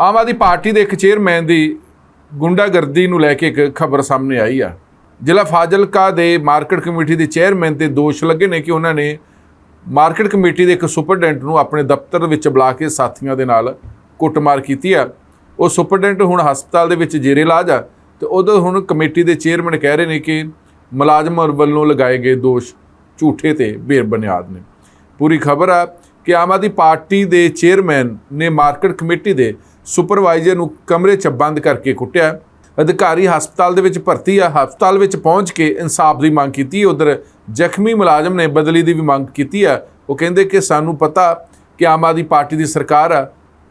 ਆਮ ਆਦਮੀ ਪਾਰਟੀ ਦੇ ਇੱਕ ਚੇਅਰਮੈਨ ਦੀ ਗੁੰਡਾਗਰਦੀ ਨੂੰ ਲੈ ਕੇ ਇੱਕ ਖਬਰ ਸਾਹਮਣੇ ਆਈ ਆ। ਜ਼ਿਲ੍ਹਾ ਫਾਜ਼ਿਲਕਾ ਦੇ ਮਾਰਕੀਟ ਕਮੇਟੀ ਦੇ ਚੇਅਰਮੈਨ ਤੇ ਦੋਸ਼ ਲੱਗੇ ਨੇ ਕਿ ਉਹਨਾਂ ਨੇ ਮਾਰਕੀਟ ਕਮੇਟੀ ਦੇ ਇੱਕ ਸੁਪਰਡੈਂਟ ਨੂੰ ਆਪਣੇ ਦਫ਼ਤਰ ਵਿੱਚ ਬੁਲਾ ਕੇ ਸਾਥੀਆਂ ਦੇ ਨਾਲ ਕੁੱਟਮਾਰ ਕੀਤੀ ਆ। ਉਹ ਸੁਪਰਡੈਂਟ ਹੁਣ ਹਸਪਤਾਲ ਦੇ ਵਿੱਚ ਜੇਰੇ ਇਲਾਜ ਆ ਤੇ ਉਦੋਂ ਹੁਣ ਕਮੇਟੀ ਦੇ ਚੇਅਰਮੈਨ ਕਹਿ ਰਹੇ ਨੇ ਕਿ ਮੁਲਾਜ਼ਮ ਵੱਲੋਂ ਲਗਾਏ ਗਏ ਦੋਸ਼ ਝੂਠੇ ਤੇ ਬੇਬੁਨਿਆਦ ਨੇ। ਪੂਰੀ ਖਬਰ ਆ ਕਿ ਆਮ ਆਦਮੀ ਪਾਰਟੀ ਦੇ ਚੇਅਰਮੈਨ ਨੇ ਮਾਰਕੀਟ ਕਮੇਟੀ ਦੇ ਸੁਪਰਵਾਈਜ਼ਰ ਨੂੰ ਕਮਰੇ 'ਚ ਬੰਦ ਕਰਕੇ ਕੁੱਟਿਆ। ਅਧਿਕਾਰੀ ਹਸਪਤਾਲ ਦੇ ਵਿੱਚ ਭਰਤੀ ਆ। ਹਸਪਤਾਲ ਵਿੱਚ ਪਹੁੰਚ ਕੇ ਇਨਸਾਫ ਦੀ ਮੰਗ ਕੀਤੀ। ਉਧਰ ਜ਼ਖਮੀ ਮੁਲਾਜ਼ਮ ਨੇ ਬਦਲੀ ਦੀ ਵੀ ਮੰਗ ਕੀਤੀ ਆ। ਉਹ ਕਹਿੰਦੇ ਕਿ ਸਾਨੂੰ ਪਤਾ ਕਿ ਆਮ ਆਦਮੀ ਪਾਰਟੀ ਦੀ ਸਰਕਾਰ ਆ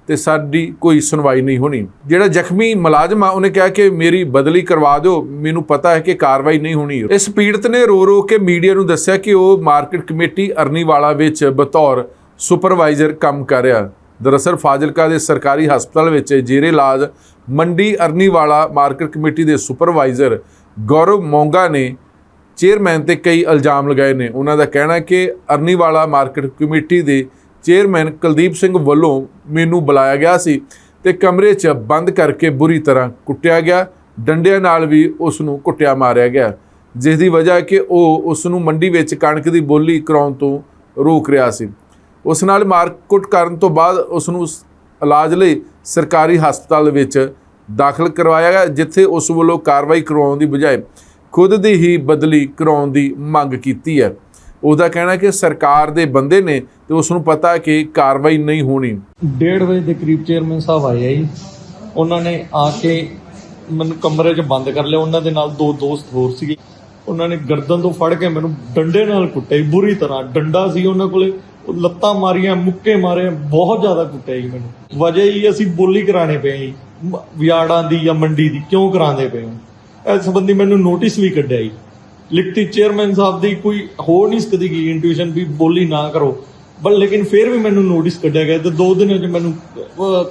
ਤੇ ਸਾਡੀ ਕੋਈ ਸੁਣਵਾਈ ਨਹੀਂ ਹੋਣੀ। ਜਿਹੜਾ ਜ਼ਖਮੀ ਮੁਲਾਜ਼ਮ ਆ, ਉਹਨੇ ਕਿਹਾ ਕਿ ਮੇਰੀ ਬਦਲੀ ਕਰਵਾ ਦਿਓ। ਮੈਨੂੰ ਪਤਾ ਹੈ ਕਿ ਕਾਰਵਾਈ ਨਹੀਂ ਹੋਣੀ। ਇਸ ਪੀੜਤ ਨੇ ਰੋ ਰੋ ਕੇ ਮੀਡੀਆ ਨੂੰ ਦੱਸਿਆ ਕਿ ਉਹ ਮਾਰਕੀਟ ਕਮੇਟੀ ਅਰਨੀਵਾਲਾ ਵਿੱਚ ਬਤੌਰ ਸੁਪਰਵਾਈਜ਼ਰ ਕੰਮ ਕਰ ਰਿਹਾ। ਦਰਅਸਲ ਫਾਜ਼ਿਲਕਾ ਦੇ ਸਰਕਾਰੀ ਹਸਪਤਾਲ ਵਿੱਚ ਜੇਰੇ ਇਲਾਜ ਮੰਡੀ ਅਰਨੀਵਾਲਾ ਮਾਰਕੀਟ ਕਮੇਟੀ ਦੇ ਸੁਪਰਵਾਈਜ਼ਰ ਗੌਰਵ ਮੋਂਗਾ ਨੇ ਚੇਅਰਮੈਨ ਤੇ ਕਈ ਇਲਜ਼ਾਮ ਲਗਾਏ ਨੇ। ਉਹਨਾਂ ਦਾ ਕਹਿਣਾ ਕਿ ਅਰਨੀਵਾਲਾ ਮਾਰਕੀਟ ਕਮੇਟੀ ਦੇ ਚੇਅਰਮੈਨ ਕੁਲਦੀਪ ਸਿੰਘ ਵੱਲੋਂ ਮੈਨੂੰ ਬੁਲਾਇਆ ਗਿਆ ਸੀ ਤੇ ਕਮਰੇ 'ਚ ਬੰਦ ਕਰਕੇ ਬੁਰੀ ਤਰ੍ਹਾਂ ਕੁੱਟਿਆ ਗਿਆ। ਡੰਡਿਆਂ ਨਾਲ ਵੀ ਉਸ ਨੂੰ ਕੁੱਟਿਆ ਮਾਰਿਆ ਗਿਆ। ਜਿਸ ਦੀ ਵਜ੍ਹਾ ਕਿ ਉਹ ਉਸ ਨੂੰ ਮੰਡੀ ਵਿੱਚ ਕਣਕ ਦੀ ਬੋਲੀ ਕਰਾਉਣ ਤੋਂ ਰੋਕ ਰਿਹਾ ਸੀ। ਉਸ ਨਾਲ ਮਾਰਕੁੱਟ ਕਰਨ ਤੋਂ ਬਾਅਦ ਉਸ ਨੂੰ ਇਲਾਜ ਲਈ ਸਰਕਾਰੀ ਹਸਪਤਾਲ ਵਿੱਚ ਦਾਖਲ ਕਰਵਾਇਆ ਗਿਆ, ਜਿੱਥੇ ਉਸ ਵੱਲੋਂ ਕਾਰਵਾਈ ਕਰਵਾਉਣ ਦੀ ਬਜਾਏ ਖੁਦ ਦੀ ਹੀ ਬਦਲੀ ਕਰਾਉਣ ਦੀ ਮੰਗ ਕੀਤੀ ਹੈ। ਉਹਦਾ ਕਹਿਣਾ ਕਿ ਸਰਕਾਰ ਦੇ ਬੰਦੇ ਨੇ ਤੇ ਉਸ ਨੂੰ ਪਤਾ ਕਿ ਕਾਰਵਾਈ ਨਹੀਂ ਹੋਣੀ। ਡੇਢ ਵਜੇ ਦੇ ਕਰੀਬ ਚੇਅਰਮੈਨ ਸਾਹਿਬ ਆਏ ਆ ਜੀ। ਉਹਨਾਂ ਨੇ ਆ ਕੇ ਮੈਨੂੰ ਕਮਰੇ 'ਚ ਬੰਦ ਕਰ ਲਿਆ। ਉਹਨਾਂ ਦੇ ਨਾਲ ਦੋ ਦੋਸਤ ਹੋਰ ਸੀਗੇ। ਉਹਨਾਂ ਨੇ ਗਰਦਨ ਤੋਂ ਫੜ ਕੇ ਮੈਨੂੰ ਡੰਡੇ ਨਾਲ ਕੁੱਟਿਆ ਬੁਰੀ ਤਰ੍ਹਾਂ। ਡੰਡਾ ਸੀ ਉਹਨਾਂ ਕੋਲੇ। ਉਹ ਲੱਤਾਂ ਮਾਰੀਆਂ ਮੁੱਕੇ ਮਾਰੇ, ਬਹੁਤ ਜ਼ਿਆਦਾ ਕੁੱਟਿਆ ਜੀ ਮੈਨੂੰ। ਵਜ੍ਹਾ ਹੀ, ਅਸੀਂ ਬੋਲੀ ਕਰਾਣੇ ਪਏ ਜੀ। ਮ- ਵਿਆੜਾਂ ਦੀ ਜਾਂ ਮੰਡੀ ਦੀ, ਕਿਉਂ ਕਰਾਉਂਦੇ ਪਏ ਹੋ? ਇਸ ਸੰਬੰਧੀ ਮੈਨੂੰ ਨੋਟਿਸ ਵੀ ਕੱਢਿਆ ਜੀ। ਲਿਖਤੀ ਚੇਅਰਮੈਨ ਸਾਹਿਬ ਦੀ ਕੋਈ ਹੋ ਨਹੀਂ ਸਕਦੀ ਕਿ ਇੰਟੂਇਸ਼ਨ ਵੀ ਬੋਲੀ ਨਾ ਕਰੋ। ਬਟ ਲੇਕਿਨ ਫਿਰ ਵੀ ਮੈਨੂੰ ਨੋਟਿਸ ਕੱਢਿਆ ਗਿਆ ਤੇ ਦੋ ਦਿਨ 'ਚ ਮੈਨੂੰ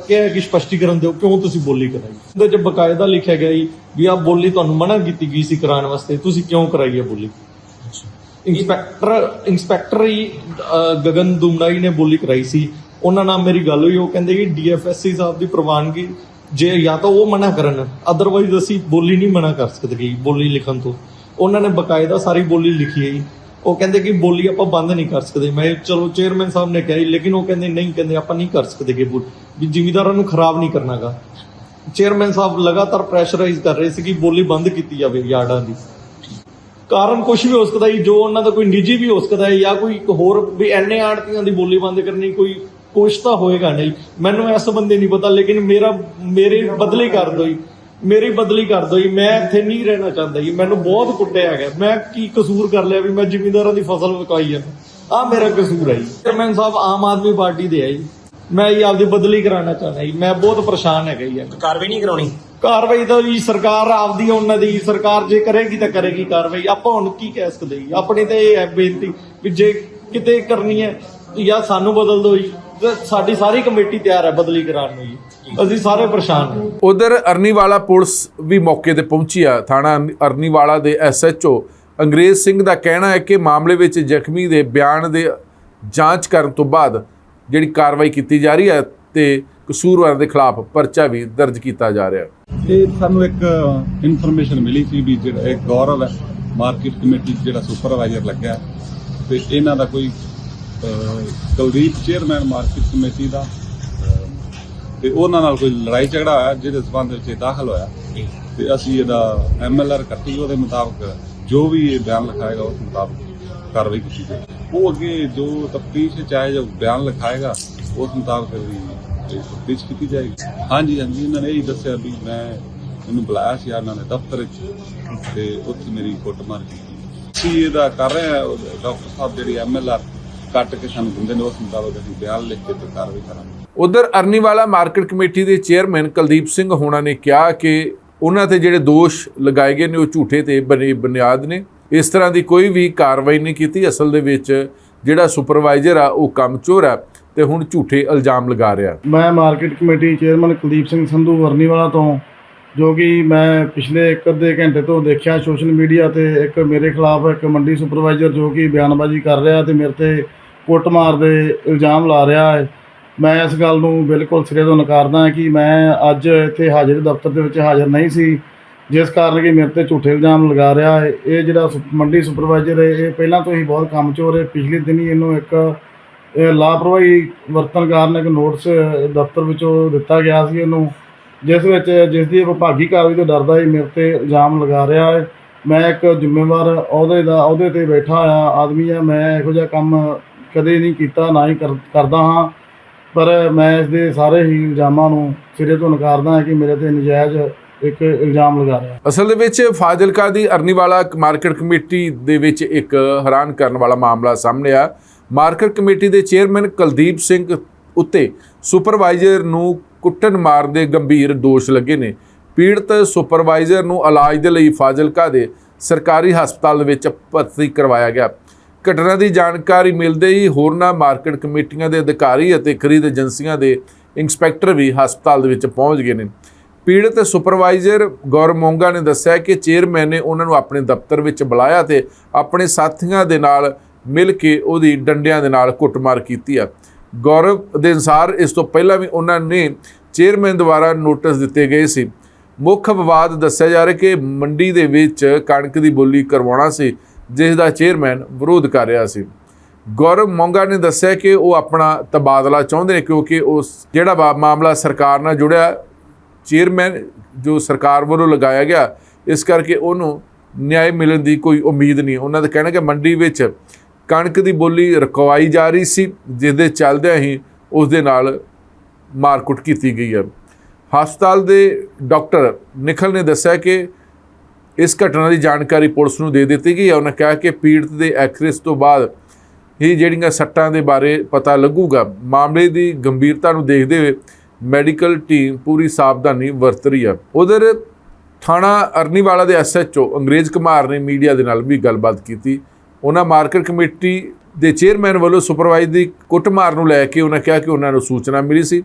ਕਿਹਾ ਕਿ ਸਪਸ਼ਟੀਕਰਨ ਦਿਓ, ਕਿਉਂ ਤੁਸੀਂ ਬੋਲੀ ਕਰਾਈ? ਉਹਦੇ 'ਚ ਬਕਾਇਦਾ ਲਿਖਿਆ ਗਿਆ ਜੀ ਵੀ ਆਹ ਬੋਲੀ ਤੁਹਾਨੂੰ ਮਨਾ ਕੀਤੀ ਗਈ ਸੀ ਕਰਾਉਣ ਵਾਸਤੇ, ਤੁਸੀਂ ਕਿਉਂ ਕਰਾਈ ਹੈ ਬੋਲੀ? ਇੰਸਪੈਕਟਰ ਇੰਸਪੈਕਟਰ ਹੀ ਅਹ, ਗਗਨ ਦੁਮਨਾਈ ਨੇ ਬੋਲੀ ਕਰਾਈ ਸੀ। ਉਹਨਾਂ ਨਾਲ ਮੇਰੀ ਗੱਲ ਹੋਈ ਉਹ ਕਹਿੰਦੇ ਕਿ ਡੀਐਫਐਸਸੀ ਸਾਹਿਬ ਦੀ ਪ੍ਰਵਾਨਗੀ ਜੇ ਜਾਂ ਤਾਂ ਉਹ ਮਨਾ ਕਰਨ ਅਦਰਵਾਈਜ਼ ਅਸੀਂ ਬੋਲੀ ਨਹੀਂ ਮਨਾ ਕਰ ਸਕਦੇ ਬੋਲੀ ਲਿਖਣ ਤੋਂ। ਉਹਨਾਂ ਨੇ ਬਕਾਇਦਾ ਸਾਰੀ ਬੋਲੀ ਲਿਖੀ ਹੈ ਜੀ। ਉਹ ਕਹਿੰਦੇ ਕਿ ਬੋਲੀ ਆਪਾਂ ਬੰਦ ਨਹੀਂ ਕਰ ਸਕਦੇ। ਮੈਂ ਚਲੋ ਚੇਅਰਮੈਨ ਸਾਹਿਬ ਨੇ ਕਿਹਾ ਲੇਕਿਨ ਉਹ ਕਹਿੰਦੇ ਨਹੀਂ ਕਹਿੰਦੇ ਆਪਾਂ ਨਹੀਂ ਕਰ ਸਕਦੇ ਕਿ ਬੋਲ ਵੀ ਜ਼ਿਮੀਦਾਰਾਂ ਨੂੰ ਖਰਾਬ ਨਹੀਂ ਕਰਨਾਗਾ। ਚੇਅਰਮੈਨ ਸਾਹਿਬ ਲਗਾਤਾਰ ਪ੍ਰੈਸ਼ਰਾਈਜ਼ ਕਰ ਰਹੇ ਸੀ ਕਿ ਬੋਲੀ ਬੰਦ ਕੀਤੀ ਜਾਵੇ ਯਾਰਡਾਂ ਦੀ। ਕਾਰਨ ਕੁਝ ਵੀ ਹੋ ਸਕਦਾ ਜੀ, ਜੋ ਉਹਨਾਂ ਦਾ ਕੋਈ ਨਿੱਜੀ ਵੀ ਹੋ ਸਕਦਾ ਹੈ ਜਾਂ ਕੋਈ ਹੋਰ ਵੀ ਐਨੇ ਆੜਤੀਆਂ ਦੀ ਬੋਲੀ ਬੰਦ ਕਰਨੀ ਕੋਈ ਕੁਛ ਤਾਂ ਹੋਏਗਾ ਨਹੀਂ। ਮੈਨੂੰ ਇਸ ਸੰਬੰਧੀ ਨਹੀਂ ਪਤਾ, ਲੇਕਿਨ ਮੇਰਾ, ਮੇਰੇ ਬਦਲੀ ਕਰ ਦਿਓ ਜੀ। ਮੇਰੀ ਬਦਲੀ ਕਰ ਦੋ ਜੀ। ਮੈਂ ਇੱਥੇ ਨਹੀਂ ਰਹਿਣਾ ਚਾਹੁੰਦਾ ਜੀ। ਮੈਨੂੰ ਬਹੁਤ ਕੁੱਟਿਆ ਹੈਗਾ। ਮੈਂ ਕੀ ਕਸੂਰ ਕਰ ਲਿਆ ਵੀ ਮੈਂ ਜ਼ਿਮੀਂਦਾਰਾਂ ਦੀ ਫਸਲ ਵਿਕਾਈ ਆ। ਆ ਮੇਰਾ ਕਸੂਰ ਹੈ ਜੀ। ਚੇਅਰਮੈਨ ਸਾਹਿਬ ਆਮ ਆਦਮੀ ਪਾਰਟੀ ਦੇ ਹੈ ਜੀ। ਮੈਂ ਜੀ ਆਪਦੀ ਬਦਲੀ ਕਰਾਉਣਾ ਚਾਹੁੰਦਾ ਜੀ। ਮੈਂ ਬਹੁਤ ਪਰੇਸ਼ਾਨ ਹੈਗਾ ਜੀ। ਕਾਰਵਾਈ ਨਹੀਂ ਕਰਾਉਣੀ? ਕਾਰਵਾਈ ਤਾਂ ਜੀ ਸਰਕਾਰ ਆਪਦੀ ਉਹਨਾਂ ਦੀ ਸਰਕਾਰ ਜੇ ਕਰੇਗੀ ਤਾਂ ਕਰੇਗੀ ਕਾਰਵਾਈ। ਆਪਾਂ ਹੁਣ ਕੀ ਕਹਿ ਸਕਦੇ ਜੀ? ਆਪਣੀ ਤਾਂ ਇਹ ਹੈ ਬੇਨਤੀ ਵੀ ਜੇ ਕਿਤੇ ਕਰਨੀ ਹੈ, ਜਾਂ ਸਾਨੂੰ ਬਦਲ ਦਿਓ ਜੀ। ਸਾਡੀ ਸਾਰੀ ਕਮੇਟੀ ਤਿਆਰ ਹੈ ਬਦਲੀ ਕਰਾਉਣ ਨੂੰ ਜੀ। ਅਸੀਂ ਸਾਰੇ ਪਰੇਸ਼ਾਨ ਹਾਂ। ਉਧਰ ਅਰਨੀਵਾਲਾ ਪੁਲਿਸ ਵੀ ਮੌਕੇ ਤੇ ਪਹੁੰਚੀ ਆ। ਥਾਣਾ ਅਰਨੀਵਾਲਾ ਦੇ ਐਸਐਚਓ ਅੰਗਰੇਜ਼ ਸਿੰਘ ਦਾ ਕਹਿਣਾ ਹੈ ਕਿ ਮਾਮਲੇ ਵਿੱਚ ਜ਼ਖਮੀ ਦੇ ਬਿਆਨ ਦੇ ਜਾਂਚ ਕਰਨ ਤੋਂ ਬਾਅਦ ਜਿਹੜੀ ਕਾਰਵਾਈ ਕੀਤੀ ਜਾ ਰਹੀ ਹੈ ਤੇ ਕਸੂਰਵਾਰ ਦੇ ਖਿਲਾਫ ਪਰਚਾ ਵੀ ਦਰਜ ਕੀਤਾ ਜਾ ਰਿਹਾ ਹੈ। ਇਹ ਸਾਨੂੰ ਇੱਕ ਇਨਫੋਰਮੇਸ਼ਨ ਮਿਲੀ ਸੀ ਵੀ ਜਿਹੜਾ ਇੱਕ ਗੌਰਵ ਹੈ ਮਾਰਕੀਟ ਕਮੇਟੀ 'ਚ ਜਿਹੜਾ ਸੁਪਰਵਾਈਜ਼ਰ ਲੱਗਿਆ ਤੇ ਇਹਨਾਂ ਦਾ ਕੋਈ ਕੁਲਦੀਪ ਚੇਅਰਮੈਨ ਮਾਰਕੀਟ ਕਮੇਟੀ ਦਾ ਅਹ, ਤੇ ਉਹਨਾਂ ਨਾਲ ਕੋਈ ਲੜਾਈ ਝਗੜਾ ਹੋਇਆ ਜਿਹਦੇ ਸਬੰਧ ਵਿੱਚ ਇਹ ਦਾਖਲ ਹੋਇਆ। ਤੇ ਅਸੀਂ ਇਹਦਾ ਐਮਐਲਆਰ ਕੱਟੀ ਉਹਦੇ ਮੁਤਾਬਕ ਜੋ ਵੀ ਇਹ ਬਿਆਨ ਲਿਖਾਏਗਾ ਉਸ ਮੁਤਾਬਕ ਕਾਰਵਾਈ ਕੀਤੀ ਜਾਏਗੀ ਉਹ ਅੱਗੇ ਜੋ ਤਫਤੀਸ਼ ਚ ਆਏ ਜੋ ਬਿਆਨ ਲਿਖਾਏਗਾ ਉਸ ਮੁਤਾਬਕ ਵੀ ਤਫਤੀਸ਼ ਕੀਤੀ ਜਾਏਗੀ। ਹਾਂਜੀ ਹਾਂਜੀ ਇਹਨਾਂ ਨੇ ਇਹ ਦੱਸਿਆ ਵੀ ਮੈਂ ਮੈਨੂੰ ਬੁਲਾਇਆ ਸੀ ਇਹਨਾਂ ਨੇ ਦਫ਼ਤਰ ਵਿੱਚ, ਤੇ ਉੱਥੇ ਮੇਰੀ ਕੁੱਟਮਾਰ ਕੀਤੀ। ਅਸੀਂ ਇਹਦਾ ਕਰ ਰਹੇ ਡਾਕਟਰ ਸਾਹਿਬ ਜਿਹੜੀ ਐਮਐਲਆਰ ਕੱਟ ਕੇ ਸਾਨੂੰ ਦਿੰਦੇ ਨੇ, ਉਸ ਮੁਤਾਬਕ ਅਸੀਂ ਬਿਆਨ ਲਿਖ ਕੇ ਤੇ ਕਾਰਵਾਈ ਕਰਾਂਗੇ। ਉਧਰ ਅਰਨੀਵਾਲਾ ਮਾਰਕੀਟ ਕਮੇਟੀ ਦੇ ਚੇਅਰਮੈਨ ਕੁਲਦੀਪ ਸਿੰਘ ਹੋਣਾ ਨੇ ਕਿਹਾ ਕਿ ਉਹਨਾਂ ਤੇ ਜਿਹੜੇ ਦੋਸ਼ ਲਗਾਏ ਗਏ ਨੇ, ਉਹ ਝੂਠੇ ਤੇ ਬਨੇ, ਬੁਨਿਆਦ ਨੇ। ਇਸ ਤਰ੍ਹਾਂ ਦੀ ਕੋਈ ਵੀ ਕਾਰਵਾਈ ਨਹੀਂ ਕੀਤੀ। ਅਸਲ ਦੇ ਵਿੱਚ ਜਿਹੜਾ ਸੁਪਰਵਾਈਜ਼ਰ ਆ, ਉਹ ਕੰਮ ਚੋਰ ਆ। ਤੇ ਹੁਣ ਝੂਠੇ ਇਲਜ਼ਾਮ ਲਗਾ ਰਿਹਾ। ਮੈਂ market committee chairman Kuldeep Singh Sandhu Varniwala ਤੋਂ, ਜੋ ਕਿ ਮੈਂ ਪਿਛਲੇ ਇੱਕ ਅੱਧੇ ਘੰਟੇ ਤੋਂ ਦੇਖਿਆ ਸੋਸ਼ਲ ਮੀਡੀਆ ਤੇ ਇੱਕ ਮੇਰੇ ਖਿਲਾਫ ਇੱਕ ਮੰਡੀ ਸੁਪਰਵਾਈਜ਼ਰ ਜੋ ਕਿ ਬਿਆਨਬਾਜ਼ੀ ਕਰ ਰਿਹਾ ਤੇ ਮੇਰੇ ਤੇ ਕੁੱਟਮਾਰ ਦੇ ਇਲਜ਼ਾਮ ਲਾ ਰਿਹਾ ਹੈ। ਮੈਂ ਇਸ ਗੱਲ ਨੂੰ ਬਿਲਕੁਲ ਸਿਰੇ ਤੋਂ ਨਕਾਰਦਾ ਕਿ ਮੈਂ ਅੱਜ ਇੱਥੇ ਹਾਜ਼ਰ ਦਫ਼ਤਰ ਦੇ ਵਿੱਚ ਹਾਜ਼ਰ ਨਹੀਂ ਸੀ, ਜਿਸ ਕਾਰਨ ਕਿ ਮੇਰੇ ਤੇ ਝੂਠੇ ਇਲਜ਼ਾਮ ਲਗਾ ਰਿਹਾ ਹੈ। ਇਹ ਜਿਹੜਾ ਸੁ- ਮੰਡੀ ਸੁਪਰਵਾਈਜ਼ਰ ਹੈ, ਇਹ ਪਹਿਲਾਂ ਤੋਂ ਹੀ ਬਹੁਤ ਕੰਮ ਚੋਰ ਹੈ ਪਿਛਲੇ ਦਿਨੀ ਇਹਨੂੰ ਇੱਕ ਲਾਪਰਵਾਹੀ ਵਰਤਣ ਕਾਰਨ ਇੱਕ ਨੋਟਿਸ ਦਫ਼ਤਰ ਵਿੱਚੋਂ ਦਿੱਤਾ ਗਿਆ ਸੀ ਉਹਨੂੰ ਜਿਸ ਵਿੱਚ ਜਿਸ ਦੀ ਵਿਭਾਗੀ ਕਾਰਵਾਈ ਤੋਂ ਡਰਦਾ ਹੀ ਮੇਰੇ ਤੇ ਇਲਜ਼ਾਮ ਲਗਾ ਰਿਹਾ ਹੈ। ਮੈਂ ਇੱਕ ਜ਼ਿੰਮੇਵਾਰ ਅਹੁਦੇ ਦਾ ਅਹੁਦੇ ਤੇ ਬੈਠਾ ਹੋਇਆ ਆਦਮੀ ਆ ਮੈਂ ਇਹੋ ਜਿਹਾ ਕੰਮ ਕਦੇ ਨਹੀਂ ਕੀਤਾ, ਨਾ ਹੀ ਕਰ- ਕਰਦਾ ਹਾਂ। ਪਰ ਮੈਂ ਇਸ ਦੇ ਸਾਰੇ ਹੀ ਇਲਜ਼ਾਮਾਂ ਨੂੰ ਸਿਰੇ ਤੋਂ ਨਕਾਰਦਾ ਹਾਂ ਕਿ ਮੇਰੇ ਤੇ ਨਜਾਇਜ਼ ਇੱਕ ਇਲਜ਼ਾਮ ਲਗਾ ਰਿਹਾ ਅਸਲ ਦੇ ਵਿੱਚ ਫਾਜ਼ਿਲਕਾ ਦੀ ਅਰਨੀਵਾਲਾ ਮਾਰਕੀਟ ਕਮੇਟੀ ਦੇ ਵਿੱਚ ਇੱਕ ਹੈਰਾਨ ਕਰਨ ਵਾਲਾ ਮਾਮਲਾ ਸਾਹਮਣੇ ਆ ਮਾਰਕੀਟ ਕਮੇਟੀ ਦੇ ਚੇਅਰਮੈਨ ਕੁਲਦੀਪ ਸਿੰਘ ਉੱਤੇ ਸੁਪਰਵਾਈਜ਼ਰ ਨੂੰ ਕੁੱਟਣ ਮਾਰ ਦੇ ਗੰਭੀਰ ਦੋਸ਼ ਲੱਗੇ ਨੇ। ਪੀੜਤ ਸੁਪਰਵਾਈਜ਼ਰ ਨੂੰ ਇਲਾਜ ਦੇ ਲਈ ਫਾਜ਼ਿਲਕਾ ਦੇ ਸਰਕਾਰੀ ਹਸਪਤਾਲ ਵਿੱਚ ਭਰਤੀ ਕਰਵਾਇਆ ਗਿਆ। ਘਟਨਾ ਦੀ ਜਾਣਕਾਰੀ ਮਿਲਦੇ ਹੀ ਹੋਰਨਾਂ ਮਾਰਕੀਟ ਕਮੇਟੀਆਂ ਦੇ ਅਧਿਕਾਰੀ ਅਤੇ ਖਰੀਦ ਏਜੰਸੀਆਂ ਦੇ ਇੰਸਪੈਕਟਰ ਵੀ ਹਸਪਤਾਲ ਦੇ ਵਿੱਚ ਪਹੁੰਚ ਗਏ ਨੇ। ਪੀੜਤ ਸੁਪਰਵਾਈਜ਼ਰ ਗੌਰਵ ਮੋਂਗਾ ਨੇ ਦੱਸਿਆ ਕਿ ਚੇਅਰਮੈਨ ਨੇ ਉਹਨਾਂ ਨੂੰ ਆਪਣੇ ਦਫ਼ਤਰ ਵਿੱਚ ਬੁਲਾਇਆ ਤੇ ਆਪਣੇ ਸਾਥੀਆਂ ਦੇ ਨਾਲ ਮਿਲ ਕੇ ਉਹਦੀ ਡੰਡਿਆਂ ਦੇ ਨਾਲ ਕੁੱਟਮਾਰ ਕੀਤੀ ਆ। ਗੌਰਵ ਦੇ ਅਨੁਸਾਰ ਇਸ ਤੋਂ ਪਹਿਲਾਂ ਵੀ ਉਹਨਾਂ ਨੇ ਚੇਅਰਮੈਨ ਦੁਆਰਾ ਨੋਟਿਸ ਦਿੱਤੇ ਗਏ ਸੀ। ਮੁੱਖ ਵਿਵਾਦ ਦੱਸਿਆ ਜਾ ਰਿਹਾ ਕਿ ਮੰਡੀ ਦੇ ਵਿੱਚ ਕਣਕ ਦੀ ਬੋਲੀ ਕਰਵਾਉਣਾ ਸੀ, ਜਿਸ ਦਾ ਚੇਅਰਮੈਨ ਵਿਰੋਧ ਕਰ ਰਿਹਾ ਸੀ। ਗੌਰਵ ਮੋਂਗਾ ਨੇ ਦੱਸਿਆ ਕਿ ਉਹ ਆਪਣਾ ਤਬਾਦਲਾ ਚਾਹੁੰਦੇ ਨੇ ਕਿਉਂਕਿ ਉਸ ਜਿਹੜਾ ਵਾ- ਮਾਮਲਾ ਸਰਕਾਰ ਨਾਲ ਜੁੜਿਆ, ਚੇਅਰਮੈਨ ਜੋ ਸਰਕਾਰ ਵੱਲੋਂ ਲਗਾਇਆ ਗਿਆ, ਇਸ ਕਰਕੇ ਉਹਨੂੰ ਨਿਆਂ ਮਿਲਣ ਦੀ ਕੋਈ ਉਮੀਦ ਨਹੀਂ। ਉਹਨਾਂ ਦਾ ਕਹਿਣਾ ਕਿ ਮੰਡੀ ਵਿੱਚ ਕਣਕ ਦੀ ਬੋਲੀ ਰਕਵਾਈ ਜਾ ਰਹੀ ਸੀ ਜਿਸ ਦੇ ਚੱਲਦਿਆਂ ਹੀ ਉਸ ਦੇ ਨਾਲ ਮਾਰਕੁੱਟ ਕੀਤੀ ਗਈ ਹੈ। ਹਸਪਤਾਲ ਦੇ ਡਾਕਟਰ ਨਿਖਲ ਨੇ ਦੱਸਿਆ ਕਿ ਇਸ ਘਟਨਾ ਦੀ ਜਾਣਕਾਰੀ ਪੁਲਿਸ ਨੂੰ ਦੇ ਦਿੱਤੀ ਗਈ ਹੈ। ਉਹਨਾਂ ਕਿਹਾ ਕਿ ਪੀੜਤ ਦੇ ਐਕਸਰੇਸ ਤੋਂ ਬਾਅਦ ਹੀ ਜਿਹੜੀਆਂ ਸੱਟਾਂ ਦੇ ਬਾਰੇ ਪਤਾ ਲੱਗੂਗਾ। ਮਾਮਲੇ ਦੀ ਗੰਭੀਰਤਾ ਨੂੰ ਦੇਖਦੇ ਹੋਏ ਮੈਡੀਕਲ ਟੀਮ ਪੂਰੀ ਸਾਵਧਾਨੀ ਵਰਤ ਰਹੀ ਹੈ। ਉਧਰ ਥਾਣਾ ਅਰਨੀਵਾਲਾ ਦੇ ਐਸਐਚਓ ਅੰਗਰੇਜ਼ ਕੁਮਾਰ ਨੇ ਮੀਡੀਆ ਦੇ ਨਾਲ ਵੀ ਗੱਲਬਾਤ ਕੀਤੀ। ਉਹਨਾਂ ਮਾਰਕੀਟ ਕਮੇਟੀ ਦੇ ਚੇਅਰਮੈਨ ਵੱਲੋਂ ਸੁਪਰਵਾਈਜ਼ ਦੀ ਕੁੱਟਮਾਰ ਨੂੰ ਲੈ ਕੇ ਉਹਨਾਂ ਕਿਹਾ ਕਿ ਉਹਨਾਂ ਨੂੰ ਸੂਚਨਾ ਮਿਲੀ ਸੀ।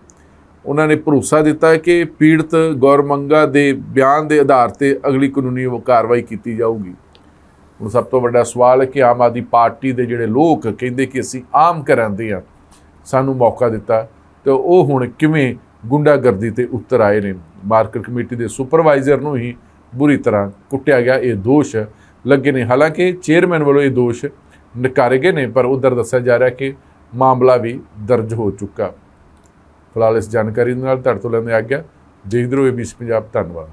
ਉਹਨਾਂ ਨੇ ਭਰੋਸਾ ਦਿੱਤਾ ਕਿ ਪੀੜਤ ਗੌਰਮੰਗਾ ਦੇ ਬਿਆਨ ਦੇ ਆਧਾਰ ਤੇ ਅਗਲੀ ਕਾਨੂੰਨੀ ਕਾਰਵਾਈ ਕੀਤੀ ਜਾਊਗੀ। ਹੁਣ ਸਭ ਤੋਂ ਵੱਡਾ ਸਵਾਲ ਹੈ ਕਿ ਆਮ ਆਦਮੀ ਪਾਰਟੀ ਦੇ ਜਿਹੜੇ ਲੋਕ ਕਹਿੰਦੇ ਕਿ ਅਸੀਂ ਆਮ ਕਰਾਂਦੇ ਆ ਸਾਨੂੰ ਮੌਕਾ ਦਿੱਤਾ, ਤੇ ਉਹ ਹੁਣ ਕਿਵੇਂ ਗੁੰਡਾਗਰਦੀ ਤੇ ਉਤਰ ਆਏ ਨੇ? ਮਾਰਕੀਟ ਕਮੇਟੀ ਦੇ ਸੁਪਰਵਾਈਜ਼ਰ ਨੂੰ ਹੀ ਬੁਰੀ ਤਰ੍ਹਾਂ ਕੁੱਟਿਆ ਗਿਆ। ਇਹ ਦੋਸ਼ ਲੱਗੇ ਨੇ। ਹਾਲਾਂਕਿ ਚੇਅਰਮੈਨ ਵੱਲੋਂ ਇਹ ਦੋਸ਼ ਨਕਾਰੇ ਗਏ ਨੇ, ਪਰ ਉਧਰ ਦੱਸਿਆ ਜਾ ਰਿਹਾ ਕਿ ਮਾਮਲਾ ਵੀ ਦਰਜ ਹੋ ਚੁੱਕਾ। ਫਿਲਹਾਲ ਇਸ ਜਾਣਕਾਰੀ ਦੇ ਨਾਲ ਤੁਹਾਡੇ ਤੋਂ ਲੈਂਦੇ ਆ ਗਿਆ ਦੇਖਦੇ ਰਹੋ ਏਬੀਸੀ ਪੰਜਾਬ। ਧੰਨਵਾਦ।